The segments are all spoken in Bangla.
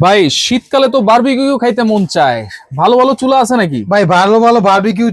ভাই শীতকালে তো বারবিকিউ খাইতে মন চায়। ভালো ভালো চুলা আছে নাকি? ভাই ভালো ভালো বারবিকিউ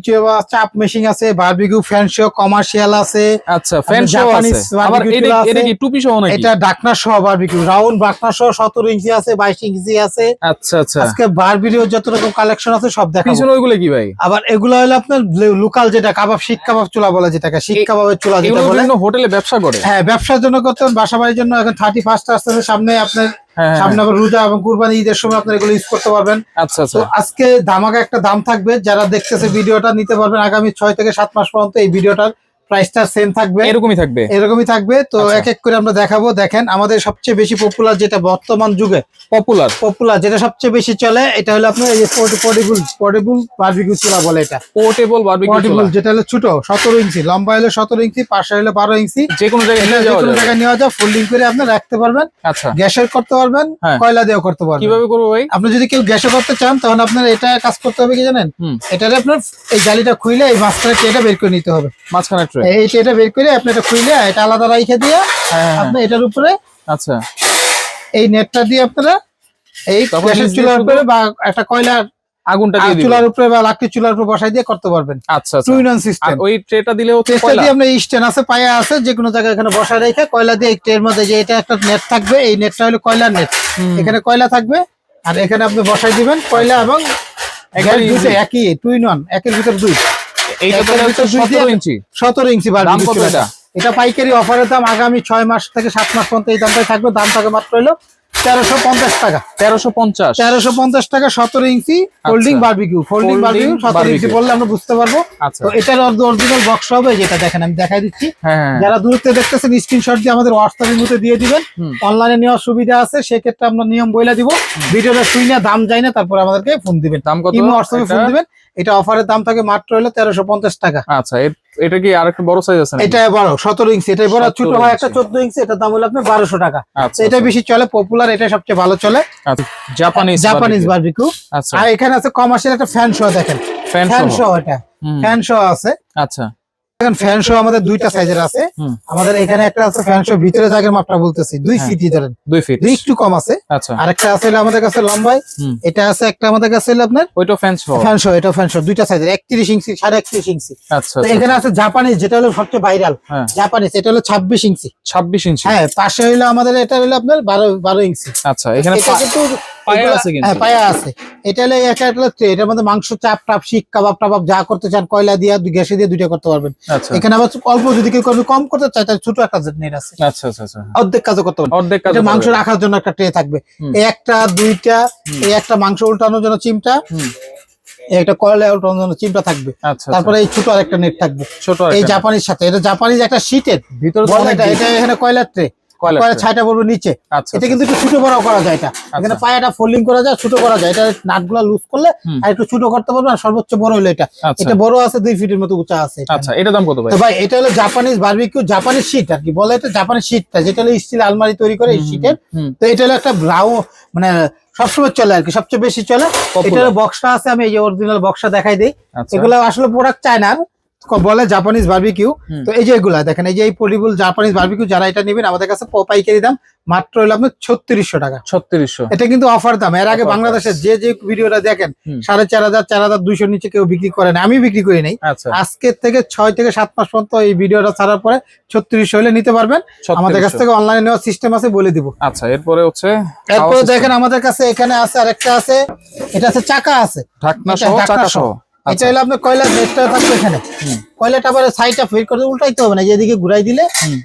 চাপ মেশিন আছে বারবিকিউ ফ্যানশো কমার্শিয়াল আছে। আচ্ছা ফ্যান শো আছে। আবার এটা কি টুপি সহ নাকি? এটা ডাকনা সহ বারবিকিউ রাউন্ড ডাকনা সহ সতেরো ইঞ্চি আছে বাইশ ইঞ্চি আছে। আচ্ছা আচ্ছা। আজকে বারবিকিউ যত রকম কালেকশন আছে সব দেখাবো। পিছনে ওইগুলো কি ভাই? আবার এগুলো হলো আপনার লোকাল যেটা কাবাব শিক কাবাব চুলা বলে যেটাকে শিক কাবাবের চুলা যেটা বলে। হোটেলে ব্যবসা করে। হ্যাঁ ব্যবসার জন্য করতে হবে, বাসা বাড়ির জন্য এখন থার্টি ফার্স্ট আসতে সামনে আপনার হ্যাঁ, হ্যাঁ, আবার রোজা এবং কুরবানি ঈদের সময় আপনার এগুলো ইউজ করতে পারবেন। আচ্ছা আচ্ছা। আজকে ধামাকা একটা দাম থাকবে। যারা দেখতেছে ভিডিওটা নিতে পারবেন আগামী ছয় থেকে সাত মাস পর্যন্ত এই ভিডিওটার। প্রাইসটা সেম থাকবে। এরকমই থাকবে। এরকমই থাকবে। তো আচ্ছা। এক এক করে আমরা দেখাবো। দেখেন আমাদের সবচেয়ে বেশি পপুলার যেটা বর্তমান যুগে পপুলার পপুলার যেটা সবচেয়ে বেশি চলে এটা হলো আপনার এই যে পোর্টেবল পোর্টেবল বারবিকিউ চুলা বলে এটা। পোর্টেবল বারবিকিউ পোর্টেবল যেটা হলো ছোট সতেরো ইঞ্চি লম্বা হলো সতেরো ইঞ্চি পাশে হলো বারো ইঞ্চি। যে কোনো জায়গায় নিয়ে যাওয়া কোনো জায়গায় নেওয়া যায় ফোল্ডিং করে আপনি রাখতে পারবেন আচ্ছা। গ্যাসের করতে পারবেন হ্যাঁ। কয়লা দিয়েও করতে পারবেন। কীভাবে করব ভাই? আপনি যদি কেউ গ্যাসে করতে চান তখন আপনার এটা কাজ করতে হবে কি জানেন? হুম। এটারে আপনার এই জালিটা খুইলে এই মাঝখানে ট্রেটা বের করে নিতে হবে। মাঝখানে ট্রে এই ট্রেটা বের করে আপনি এটা খুইলে এটা আলাদা রাইখে দিয়ে হ্যাঁ। আপনি এটার উপরে আচ্ছা। এই নেটটা দিয়ে আপনারা এই গ্যাসের চুলার উপরে বা একটা কয়লার আগুনটা দিয়ে চুলার উপরে বা লাকড়ি চুলার উপরে বসাই দিয়ে করতে পারবেন। আচ্ছা টু ইন সিস্টেম ওই ট্রেটা দিলে হচ্ছে কয়লা? দিয়ে আমরা স্ট্যান্ড আছে পায়া আছে যে কোনো জায়গায় এখানে বসায় রেখে কয়লা দিয়ে ট্রের মধ্যে যে এটা একটা নেট থাকবে এই নেটটা হলো কয়লার নেট। এখানে কয়লা থাকবে আর এখানে আপনি বসাই দিবেন কয়লা এবং একই টু ইন ওয়ান একের ভিতর দুই। ইঞ্চি। সতেরো ইঞ্চি? এটা? পাইকারি অফারের দাম আগামী ছয় মাস থেকে সাত মাস পর্যন্ত এই দামটাই থাকবে। দাম থাকে মাত্র হলো তেরোশো পঞ্চাশ টাকা। তেরোশো পঞ্চাশ। তেরোশো পঞ্চাশ টাকা সতেরো ইঞ্চি বারবিকিউ ফোল্ডিং Folding সতেরো ইঞ্চি বললে আমরা বুঝতে পারব। আচ্ছা। তো এটার অরিজিনাল বক্স হবে যেটা দেখেন আমি দেখাই দিচ্ছি। হ্যাঁ হ্যাঁ। যারা দূরত্বে দেখতেছেন স্ক্রিনশট দিয়ে আমাদের হোয়াটসঅ্যাপের মধ্যে দিয়ে দিবেন। অনলাইনে নেওয়ার সুবিধা আছে সেক্ষেত্রে আমরা নিয়ম বইলা দিব। ভিডিওটা শুই না দাম যায় না তারপরে আমাদেরকে ফোন দিবেন। দাম কত? হোয়াটসঅ্যাপে ফোন দিবেন। এটা অফারের দাম থাকে মাত্র হলো তেরোশো পঞ্চাশ টাকা। আচ্ছা এর- এটা কি আরেকটা বড় সাইজ আছে? এটা বড় সতেরো ইঞ্চি এটা বড় 17 ছোট হয় একটা ইঞ্চি। চোদ্দ ইঞ্চি এটা দাম হলো আপনার 1200 টাকা। আচ্ছা এটা বেশি চলে পপুলার এটা সবচেয়ে ভালো চলে। আচ্ছা জাপানিজ জাপানিজ বারবিকিউ আচ্ছা। আর এখানে আছে কমার্শিয়াল একটা ফ্যান শো দেখেন। ফ্যান ফ্যান শো এটা। ফ্যান শো আছে। আচ্ছা। এখন ফ্যান শো আমাদের দুইটা সাইজের আছে। আমাদের এখানে একটা আছে ফ্যান শো ভিতরে জায়গার মাপটা বলতেছি দুই হ্যাঁ। ফিটই ধরেন। দুই ফিট একটু কম আছে। আচ্ছা। আরেকটা আছে আমাদের কাছে লম্বাই এটা আছে একটা আমাদের কাছে আপনার ওইটা ফ্যান সহ ফ্যান শো এটা ফ্যান শো দুইটা সাইজের একত্রিশ ইঞ্চি সাড়ে একত্রিশ ইঞ্চি আচ্ছা তো এখানে আছে জাপানিজ যেটা হলো সবচেয়ে ভাইরাল হ্যাঁ। জাপানিজ এটা হলো ছাব্বিশ ইঞ্চি ছাব্বিশ ইঞ্চি হ্যাঁ পাশে হইল আমাদের এটা হলো আপনার বারো বারো ইঞ্চি আচ্ছা এখানে কিন্তু পায়া আছে কিন্তু। হ্যাঁ পায়া আছে। এটা হলো একটা একটা ট্রে এটার মধ্যে মাংস চাপ টাপ শিক কাবাব টাবাব যা করতে চান কয়লা দিয়া গ্যাসে দিয়ে দুইটা করতে পারবেন। আচ্ছা। এখানে আবার অল্প যদি কেউ করবে কম করতে চায় তাহলে ছোট একটা নেট আছে। আচ্ছা আচ্ছা অর্ধেক কাজও করতে পারবেন। অর্ধেক কাজ মাংস রাখার জন্য একটা ট্রে থাকবে। একটা দুইটা এই একটা মাংস উল্টানোর জন্য চিমটা। একটা কয়লা উল্টানোর জন্য চিমটা থাকবে। তারপরে এই ছোট আরেকটা নেট থাকবে। ছোট এই জাপানির সাথে এটা জাপানিজ একটা শীটের ভিতরে এটা এখানে কয়লার ট্রে কয়লা। ছাইটা পড়বে নিচে। আচ্ছা এটা কিন্তু একটু ছোট বড় করা যায় এটা। এখানে পায়াটা ফোল্ডিং করা যায় ছোট করা যায়। এটা নাটগুলা লুজ করলে আর একটু ছোট করতে পারবে আর সর্বোচ্চ বড় হলো এটা। আচ্ছা। এটা বড় আছে দুই ফিটের মতো উঁচা আছে এটা। আচ্ছা এটা দাম কত ভাই? ভাই এটা হলো জাপানিজ বারবিকিউ জাপানিজ শীট আর কি। বলে এটা জাপানিজ শীটটা যেটা হলো স্টিল আলমারি তৈরি করে এই শীটের তো এটা হলো একটা ব্রাউ মানে সবসময় চলে আর কি সবচেয়ে বেশি চলে। এটার বক্সটা আছে আমি এই যে অরিজিনাল বক্সটা দেখাই দিই। আচ্ছা। এগুলো আসলে প্রোডাক্ট চায়নার বলে জাপানিজ বার্বিকিউ তো এই যে এগুলা দেখেন এই যে এই পলিবুল জাপানিজ বারবিকিউ যারা এটা নেবেন আমাদের কাছে পাইকারি দাম মাত্র হলো আপনার ছত্রিশশো টাকা। ছত্রিশশো। এটা কিন্তু অফার দাম। এর আগে বাংলাদেশের যে যে ভিডিওটা দেখেন সাড়ে চার হাজার চার হাজার দুইশোর নিচে কেউ বিক্রি করে না আমি বিক্রি করি নাই। আচ্ছা। আজকের থেকে ছয় থেকে সাত মাস পর্যন্ত এই ভিডিওটা ছাড়ার পরে ছত্রিশশো হলে নিতে পারবেন। আমাদের কাছ থেকে অনলাইনে নেওয়ার সিস্টেম আছে বলে দিব। আচ্ছা এরপরে হচ্ছে এরপরে দেখেন আমাদের কাছে এখানে আছে আরেকটা আছে। এটা আছে চাকা আছে। ঢাকনা সহ চাকা সহ। সহ এটা আচ্ছা হলো আপনার কয়লার নেটটা থাকবে এখানে। কয়লাটা আবার সাইডটা ফিট করে উল্টাইতে হবে না যেদিকে ঘুরাই দিলে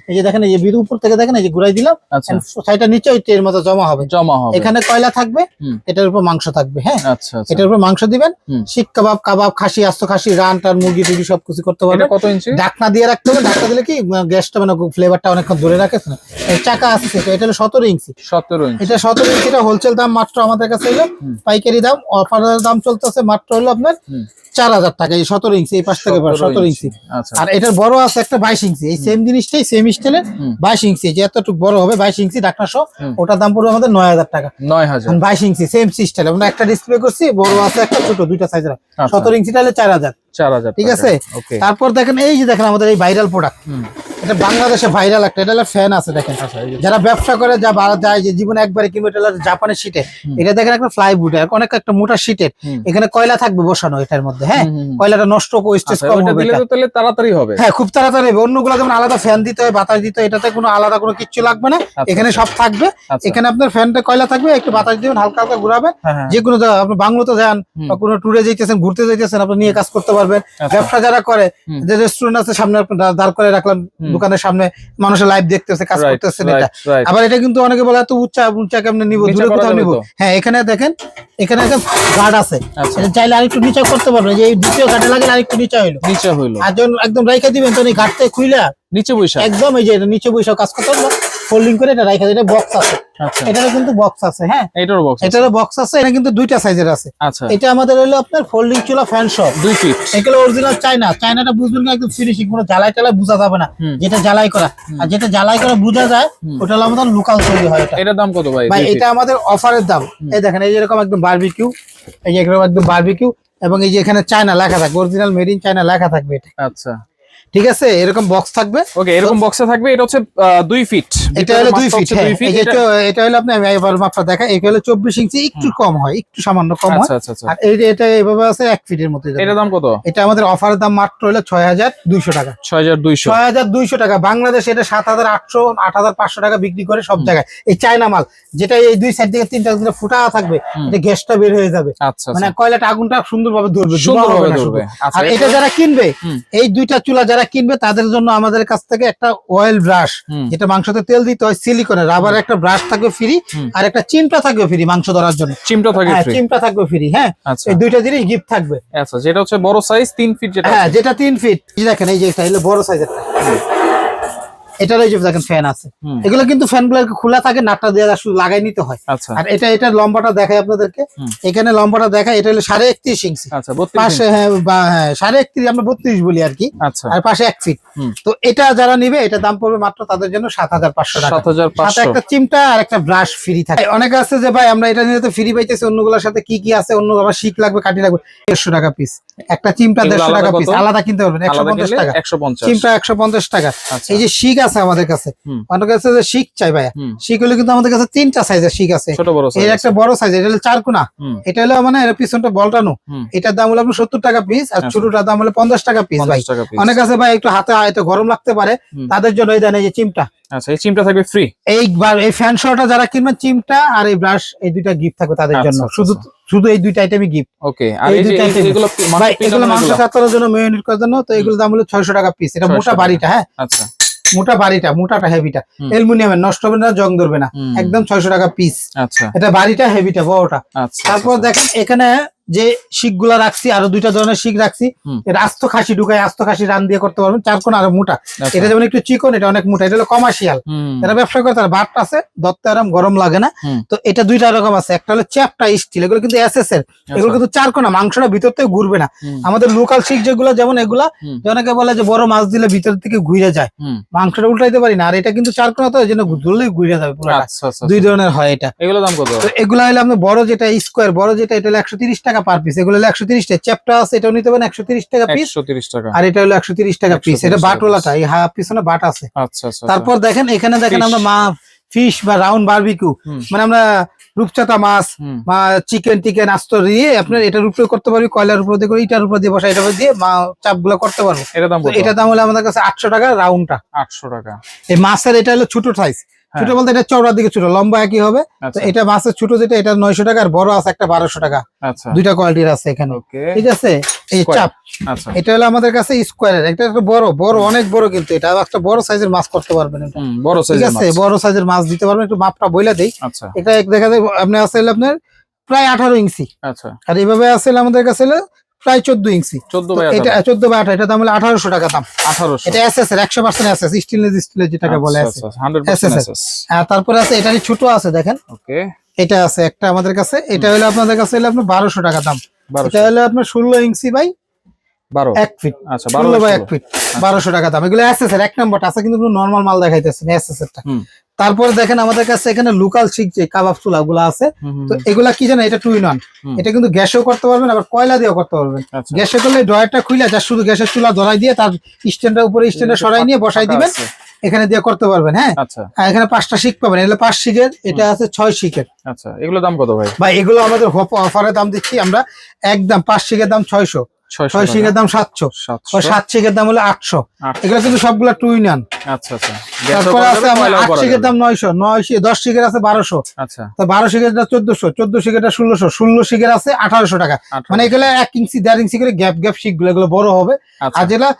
এই যে দেখেন এই যে বিদ্যুৎ উপর থেকে দেখেন এই যে ঘুরাই দিলাম আচ্ছা। সাইডটা নিচে ওই ট্রের মতো জমা হবে। জমা হবে। এখানে কয়লা থাকবে এটার উপর মাংস থাকবে হ্যাঁ? আচ্ছা আচ্ছা। এটার উপর মাংস দিবেন। শিক কাবাব কাবাব খাসি আস্ত খাসি রান টান মুরগি টুরগি সবকিছু করতে এটা পারবেন। কত ইঞ্চি? ঢাকনা দিয়ে রাখতে হবে ঢাকনা দিলে কি গ্যাসটা মানে ফ্লেভারটা অনেকক্ষণ ধরে রাখে না। এই চাকা আছে এটা হলো সতেরো ইঞ্চি। সতেরো ইঞ্চি। এটা সতেরো ইঞ্চিটা হোলসেল দাম মাত্র আমাদের কাছে হলো পাইকারি দাম অফারের দাম চলতেছে মাত্র হলো আপনার। চার হাজার টাকা এই সতেরো ইঞ্চি এই পাশ থেকে সতেরো ইঞ্চি। আচ্ছা। আর এটার বড় আছে একটা বাইশ ইঞ্চি এই সেম জিনিসটাই সেম স্টাইলের বাইশ ইঞ্চি যে এতটুকু বড় হবে বাইশ ইঞ্চি ঢাকনা সহ ওটার দাম পড়বে আমাদের নয় হাজার টাকা। নয় হাজার। বাইশ ইঞ্চি সেম স্টাইল আমরা একটা ডিসপ্লে করছি বড় আছে একটা ছোট দুইটা সাইজের আচ্ছা। সতেরো ইঞ্চি হলে চার হাজার। চার হাজার ঠিক আছে? তারপর দেখেন এই যে দেখেন আমাদের এই ভাইরাল প্রোডাক্ট বাংলাদেশে ভাইরাল একটা এটা ফ্যান আছে দেখেন আচ্ছা যারা ব্যবসা করে যা যায় যে জীবনে একবারে কিনবে এটা জাপানের শীটে এটা দেখেন একটা ফ্লাইউড অনেক একটা মোটা শীটের হুম। এখানে কয়লা থাকবে বসানো এটার মধ্যে হ্যাঁ। কয়লাটা নষ্ট ওয়েস্টেজ আচ্ছা, কম হবে তাহলে তাড়াতাড়ি হবে হ্যাঁ খুব তাড়াতাড়ি হবে অন্যগুলো যেমন আলাদা ফ্যান দিতে হয় বাতাস দিতে হয় এটাতে কোনো আলাদা কোনো কিচ্ছু লাগবে না আচ্ছা, এখানে। সব থাকবে। এখানে আপনার ফ্যানটা কয়লা থাকবে একটু বাতাস দিবেন হালকা হালকা ঘুরাবেন হ্যাঁ, হ্যাঁ। যে কোনো আপনি বাংলোতে যান বা কোনো ট্যুরে যাইতেছেন ঘুরতে যাইতেছেন আপনি নিয়ে কাজ করতে পারবেন। ব্যবসা যারা করে যে রেস্টুরেন্ট আছে সামনে আপনি দাঁড় করে রাখলাম। দোকানের সামনে মানুষের লাইভ দেখতেছে কাজ করতেছে এটা। আবার এটা কিন্তু অনেকে বলে এত উচ্চা উচ্চা কেমনে নিব? দূরে কোথাও নিবো? হ্যাঁ এখানে দেখেন এখানে একটা গার্ড আছে। আচ্ছা। এটা চাইলে আরেকটু নিচে করতে পারবেন যে এই দ্বিতীয় গার্ডে লাগে আরেকটু নিচে হইল। নিচে হইল। আর যখন একদম রাইখা দিবেন তখন এই গার্ডটা খুইলা নিচে বৈশা একদম এই যে এটা নিচে বসে কাজ করতে পারব ফোল্ডিং করে এটা রাইখা এটা বক্স আছে। আচ্ছা। এটারও কিন্তু বক্স আছে হ্যাঁ? এটার বক্স এটারও বক্স আছে এটা কিন্তু দুইটা সাইজের আছে। আচ্ছা। এটা আমাদের হলো আপনার ফোল্ডিং চুলা ফ্যান শপ দুই ফিট এগুলো অরিজিনাল চাইনা চাইনাটা বুঝবেন না একদম ফিনিশিং কোনো জ্বালাই টালাই বোঝা যাবে না। যেটা জ্বালাই করা। আর যেটা জ্বালাই করা বোঝা যায় ওটা হলো আমাদের লোকাল তৈরি হয় এটা। এটার দাম কত ভাই? ভাই এটা আমাদের অফারের দাম। এই দেখেন এই যেরকম একদম বারবিকিউ এই যে একদম বারবিকিউ এবং এই যে এখানে চায়না লেখা থাকবে অরিজিনাল মেড ইন চায়না লেখা থাকবে এটা। আচ্ছা। ঠিক আছে? এরকম বক্স থাকবে। ওকে এরকম বক্সে থাকবে। এটা হচ্ছে আহ, দুই ফিট এটা হলো দুই ফিট হ্যাঁ চো- এটা হলো আপনি আমি এবার মাপটা দেখা এটা হলো চব্বিশ ইঞ্চি একটু কম হয় একটু সামান্য কম হয়। আচ্ছা আচ্ছা আচ্ছা। আর এই এটা এভাবে আছে এক ফিটের মতো এটা। দাম কত? এটা আমাদের অফারের দাম মাত্র হলো ছয় হাজার দুইশো টাকা। ছয় হাজার দুইশো। ছয় হাজার দুইশো টাকা। বাংলাদেশে এটা সাত হাজার আটশো আট হাজার পাঁচশো টাকা বিক্রি করে সব জায়গায়। এই চায়না মাল যেটা এই দুই সাইড থেকে তিনটা দিনে ফুটা থাকবে। এটা গ্যাসটা বের হয়ে যাবে। মানে কয়লাটা আগুনটা সুন্দরভাবে ধরবে সুন্দরভাবে ধরবে। আর এটা এটা- যারা কিনবে এই দুইটা চুলা যারা কিনবে তাদের জন্য আমাদের কাছ থেকে একটা অয়েল ব্রাশ। যেটা মাংসতে তেল দিতে হয় সিলিকনে রাবার একটা ব্রাশ থাকবে ফ্রি আর একটা চিমটা থাকবে ফ্রি মাংস ধরার জন্য। চিমটা থাকবে হ্যাঁ ফ্রি চিমটা থাকবে ফ্রি হ্যাঁ। আচ্ছা। এই দুইটা জিনিস গিফট থাকবে। আচ্ছা যেটা হচ্ছে বড় সাইজ তিন ফিট যেটা হ্যাঁ যেটা তিন ফিট এই দেখেন এই যে এটা হলো বড় সাইজের এটার এই যে দেখেন ফ্যান আছে। এগুলো কিন্তু ফ্যানগুলো খোলা থাকে নাটটা দিয়ে শুধু লাগাই নিতে হয়। আচ্ছা। আর এটা এটার লম্বাটা দেখায় আপনাদেরকে। এখানে লম্বাটা দেখায় এটা হলো সাড়ে একত্রিশ ইঞ্চি আচ্ছা পাশে হ্যাঁ হ্যাঁ সাড়ে একত্রিশ আমরা বত্রিশ বলি আর কি। আচ্ছা। আর পাশে এক ফিট তো এটা যারা নিবে এটা দাম পড়বে মাত্র তাদের জন্য সাত হাজার পাঁচশো টাকা। সাথে একটা চিমটা আর একটা ব্রাশ ফ্রি থাকে। অনেকে আছে যে ভাই আমরা এটা নিয়ে তো ফ্রি পাইতেছি অন্যগুলোর সাথে কি কি আছে অন্য আবার শিক লাগবে কাটি লাগবে দেড়শো টাকা পিস একটা চিমটা দেড়শো টাকা পিস আলাদা কিনতে পারবেন একশো পঞ্চাশ টাকা। চিমটা একশো পঞ্চাশ টাকা। এই যে শিক আছে আমাদের কাছে। অনেক কাছে যে শিক চাই ভাইয়া। শিক হলে কিন্তু আমাদের কাছে তিনটা সাইজের শিক আছে। এর একটা বড় সাইজ এটা হলো চার কোনা। এটা হলো মানে এর পিছনটা বলটানো। এটার দাম হলো আপনার সত্তর টাকা পিস আর আচ্ছা। ছোটটার দাম হলো পঞ্চাশ টাকা পিস ভাই। 50 টাকা piece। অনেক আছে ভাই একটু হাতে হয়তো গরম লাগতে পারে। তাদের জন্য এই দেন এই যে চিমটা। আচ্ছা এই চিমটা থাকবে ফ্রি এই এই ফ্যান শোটা যারা কিনবেন চিমটা আর এই ব্রাশ এই দুইটা গিফট থাকবে তাদের আচ্ছা, জন্য। আচ্ছা, শুধু শুধু এই দুইটা আইটেমই গিফট ওকে আর এই দুইটা। এগুলো এগুলো মাংস এগুলো? জন্য? মেয়নিট করার জন্য তো এগুলো দাম হলো ছয়শো টাকা পিস এটা 600 মোটা বাড়িটা হ্যাঁ? আচ্ছা। মোটা বাড়িটা মোটাটা হেভিটা। অ্যালুমিনিয়ামের নষ্ট হবে না জং ধরবে না। একদম ছয়শো টাকা পিস আচ্ছা। এটা বাড়িটা হেভিটা বড়টা। আচ্ছা তারপর আচ্ছা, দেখেন এখানে যে শিকগুলা রাখছি আরও দুইটা ধরনের শিখ রাখছি। এটা আস্ত খাসি ঢুকায় আস্ত খাসি রান দিয়ে করতে পারবেন। চার কোন আরও মোটা। আচ্ছা। এটা যেমন একটু চিকন এটা অনেক মোটা। এটা হলো কমার্শিয়াল। যারা ব্যবসা করে তার বাট আছে দত্ত আরাম গরম লাগে না। তো এটা দুইটা রকম আছে। একটা হলো চ্যাপটা স্টিল এগুলো কিন্তু এসএস এর। এগুলো কিন্তু চার কোনা মাংসটা ভিতর থেকে ঘুরবে না। আমাদের লোকাল শিখ যেগুলো যেমন এগুলা অনেকে বলে যে বড় মাছ দিলে ভিতর থেকে ঘুরে যায়। মাংসটা উল্টাইতে পারি না। আর এটা কিন্তু চার কোনা তো এই জন্য ধরলেই ঘুরে যাবে আচ্ছা আচ্ছা দুই ধরনের হয় এটা। এগুলো দাম কত? এগুলো হলো আপনার বড় যেটা স্কোয়ার বড় যেটা এটা হলো একশো তিরিশ টাকা পার পিস এগুলো হলো একশো তিরিশ টাকা। চ্যাপটা আছে এটাও নিতে পারেন একশো তিরিশ টাকা পিস টাকা। আর এটা হলো একশো তিরিশ টাকা পিস এটা টাকা বাটওয়ালাটা এই হা পিছনে বাট আছে। আচ্ছা আচ্ছা তারপর দেখেন এখানে দেখেন আমরা মা ফিশ বা রাউন্ড বারবিকিউ মানে আমরা রূপচাঁদা মাছ বা চিকেন টিকেন আস্ত দিয়ে আপনার এটার উপরে করতে পারবি কয়লার উপর দিয়ে করে ইটার উপর দিয়ে বসা এটার উপর দিয়ে মা চাপগুলো করতে পারব। এটা দাম এটা দাম হলো আমাদের কাছে আটশো টাকা রাউন্ডটা আটশো টাকা। এই মাছের এটা হলো ছোট সাইজ। ছোট বলতে এটা চওড়ার দিকে ছোট লম্বা একই হবে। তো আচ্ছা। এটা মাছের ছোট যেটা এটা নয়শো টাকা আর বড় আছে একটা বারোশো টাকা। আচ্ছা। দুইটা কোয়ালিটির আছে এখানে। ঠিক আছে? এই চাপ। আচ্ছা। এটা হলো আমাদের কাছে স্কোয়ারের একটা একটা বড় বড় অনেক বড় কিন্তু এটা। একটা বড় সাইজের মাছ করতে পারবেন বড় ঠিক আছে? বড় সাইজের মাছ দিতে পারবেন। একটু মাপটা বইলা দেই। এটা দেখা যায় আপনার আসলে আপনার প্রায় আঠারো ইঞ্চি। আচ্ছা। আর এইভাবে আসলে আমাদের কাছে হলো প্রায় চোদ্দ ইঞ্চি। চোদ্দ বাই এটা চোদ্দ বা আঠারো এটা দাম হলো আঠারোশো টাকা দাম। আঠারোশো। এটা এস এস এর একশো পার্সেন্ট এস এস স্টিলের যেটাকে বলে আছে হান্ড্রেড SSS আর তারপরে আছে এটারই ছোট আছে দেখেন। ওকে এটা আছে একটা আমাদের কাছে এটা হলো আপনাদের কাছে হলো আপনার বারোশো টাকা দাম। এটা হলো আপনার ষোলো ইঞ্চি বাই বারো। এক ফিট। আচ্ছা বারো বাই বাই এক ফিট বারোশো টাকা দাম। এগুলো এস এস এর এক নম্বরটা আছে কিন্তু নর্মাল মাল দেখাইতেছে এস এস এরটা হুম। তারপরে দেখেন আমাদের কাছে এখানে লোকাল শিখ যে কাবাব চুলা গুলো আছে তো এগুলা কি জানেন? এটা টু ইন ওয়ান এটা কিন্তু গ্যাসেও করতে পারবেন আবার কয়লা দিয়েও করতে পারবেন। আচ্ছা। গ্যাসে করলে ড্রয়ারটা খুলে যা শুধু গ্যাসের চুলা ধরাই দিয়ে তার স্ট্যান্ডের উপরে স্ট্যান্ডে সরাই নিয়ে বসাই দিবেন। এখানে দিয়ে করতে পারবেন হ্যাঁ? আচ্ছা। এখানে পাঁচটা শিক পাবেন এগুলো পাঁচ শিখের এটা আছে ছয় শিখের আচ্ছা এগুলো দাম কত ভাই? বা এগুলো আমাদের অফারে দাম দিচ্ছি আমরা একদম পাঁচ শিখের দাম ছয়শো। ছয় শিখের দাম সাতশো। সাত শিখের দাম হলো আটশো। এগুলো কিন্তু সবগুলো টু ইন ওয়ান আচ্ছা আচ্ছা। তারপরে আছে আমার। দাম আছে আচ্ছা। তো আছে টাকা। মানে এগুলো ইঞ্চি দেড় ইঞ্চি করে গ্যাপ গ্যাপগুলো বড় হবে। আর যেটা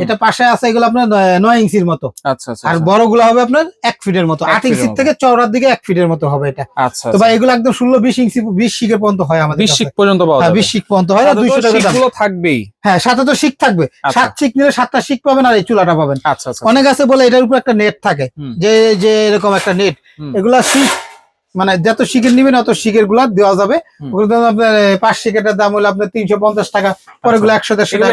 এটা পাশে আছে এগুলো আপনার ইঞ্চির মতো। আচ্ছা আচ্ছা আর। বড়গুলো হবে আপনার এক ফিটের মতো। আট ইঞ্চির থেকে চওড়ার দিকে এক ফিটের মতো হবে এটা। আচ্ছা তো ভাই এগুলো একদম ষোলো বিশ ইঞ্চি বিশ শিখের পর্যন্ত হয় আমাদের বিশ। শিক পর্যন্ত পাওয়া হ্যাঁ পর্যন্ত হয় তাতে তো দুইশো টাকা দাম। থাকবেই। হ্যাঁ সাথে তো শিখ থাকবে। আচ্ছা। সাত শিখ নিলে সাতটা শিখ পাবেন আর এই চুলাটা পাবেন। আচ্ছা আচ্ছা অনেক আছে বলে এটার উপর একটা নেট থাকে। যে যে এরকম একটা নেট এগুলা শিখ মানে যত শিখের নিবেন অত শিখেরগুলা দেওয়া যাবে। আপনার পাঁচ শিখের দাম হলো আপনার তিনশো পঞ্চাশ টাকা পরে গুলো একশো দেড়শো টাকা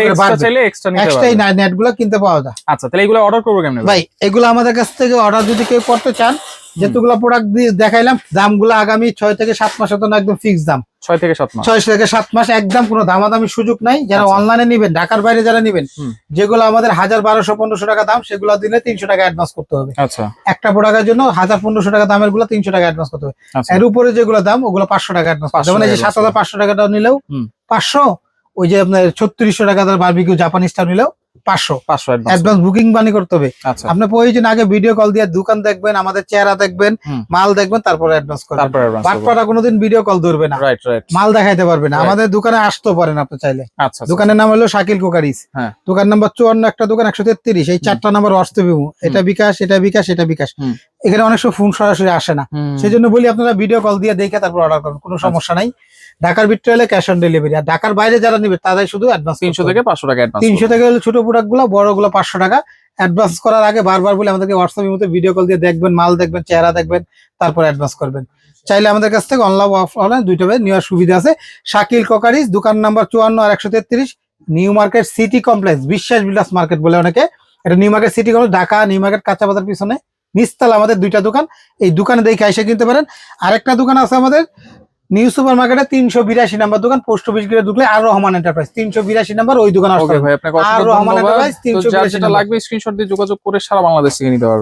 নেটগুলো কিনতে পাওয়া যায়। আচ্ছা তাহলে এগুলো অর্ডার করব কেমনে? ভাই এগুলো আমাদের কাছ থেকে অর্ডার যদি কেউ করতে চান যেগুলো প্রোডাক্ট দিয়ে দেখাইলাম দামগুলো আগামী ছয় থেকে সাত মাসের জন্য একদম ফিক্স দাম। ছয় থেকে সাত মাস। ছয় থেকে সাত মাস একদম কোনো দামাদামি সুযোগ নাই। যারা আচ্ছা। অনলাইনে নিবেন ঢাকার বাইরে যারা নিবেন যেগুলো আমাদের হাজার বারোশো পনেরোশো টাকা দাম সেগুলো দিলে তিনশো টাকা অ্যাডভান্স করতে হবে। আচ্ছা। একটা প্রোডাক্টের জন্য হাজার পনেরোশো টাকা দামেরগুলো তিনশো টাকা অ্যাডভান্স করতে হবে। আচ্ছা। এর উপরে যেগুলো দাম ওগুলো পাঁচশো টাকা অ্যাডভান্স করতে 500 হবে মানে এই যে সাত হাজার পাঁচশো টাকাটা নিলেও পাঁচশো ওই যে আপনার ছত্রিশশো টাকা বারবিকিউ জাপানিজটা নিলেও পাঁচশো। পাঁচশো অ্যাডভান্স বুকিং মানি করতে হবে। আচ্ছা। আপনার প্রয়োজন আগে ভিডিও কল দিয়ে দোকান দেখবেন আমাদের চেহারা দেখবেন মাল দেখবেন তারপরে অ্যাডভান্স করবেন। কোনোদিন ভিডিও কল ধরবে না। রাইট রাইট মাল দেখাইতে পারবে না। আমাদের দোকানে আসতেও পারেন আপনি চাইলে। আচ্ছা আচ্ছা। দোকানের নাম হলো শাকিল কোকারিস। হ্যাঁ। দোকান নাম্বার চুয়ান্ন একটা দোকান একশো তেত্রিশ। এই চারটা নাম্বার হোয়াটসঅ্যাপ এটা বিকাশ এটা বিকাশ এটা বিকাশ। এখানে অনেক সময় ফোন সরাসরি আসে না। সেই জন্য বলি আপনারা ভিডিও কল দিয়ে দেখে তারপর অর্ডার করুন কোনো আচ্ছা। সমস্যা নাই। ঢাকার ভিতরে হলে ক্যাশ অন ডেলিভারি আর ঢাকার বাইরে যারা নিবে তারাই শুধু অ্যাডভান্স তিনশো থেকে পাঁচশো টাকা তিনশো থেকে হলে ছোট প্রোডাক্টগুলো বড়গুলো পাঁচশো টাকা। অ্যাডভান্স করার আগে বারবার বলে আমাদেরকে হোয়াটসঅ্যাপের মধ্যে ভিডিও কল দিয়ে দেখবেন মাল দেখবেন চেহারা দেখবেন তারপর অ্যাডভান্স করবেন। চাইলে আমাদের কাছ থেকে অনলাইন অফলাইন দুইটা নেওয়ার সুবিধা আছে। শাকিল কোকারিস দোকান নাম্বার চুয়ান্ন আর একশো তেত্রিশ নিউ মার্কেট সিটি কমপ্লেক্স বিশ্বাস বিলাস মার্কেট বলে অনেকে। এটা new market city complex Dhaka new market কাঁচা বাজার পিছনে। নিস্তাল আমাদের দুইটা দোকান। এই দোকানে দেখে এসে কিনতে পারেন। আরেকটা দোকান আছে আমাদের নিউ সুপার মার্কেটে তিনশো বিরাশি নাম্বার দোকান পোস্ট অফিস গিয়ে ঢুকলে আর রহমান এন্টারপ্রাইজ তিনশো বিরাশি নাম্বার ওই দোকান আর রহমান এন্টারপ্রাইজ তিনশো 382 যার যেটা নাম্বার। লাগবে স্ক্রিনশট দিয়ে যোগাযোগ করে সারা বাংলাদেশ থেকে নিতে পারবেন।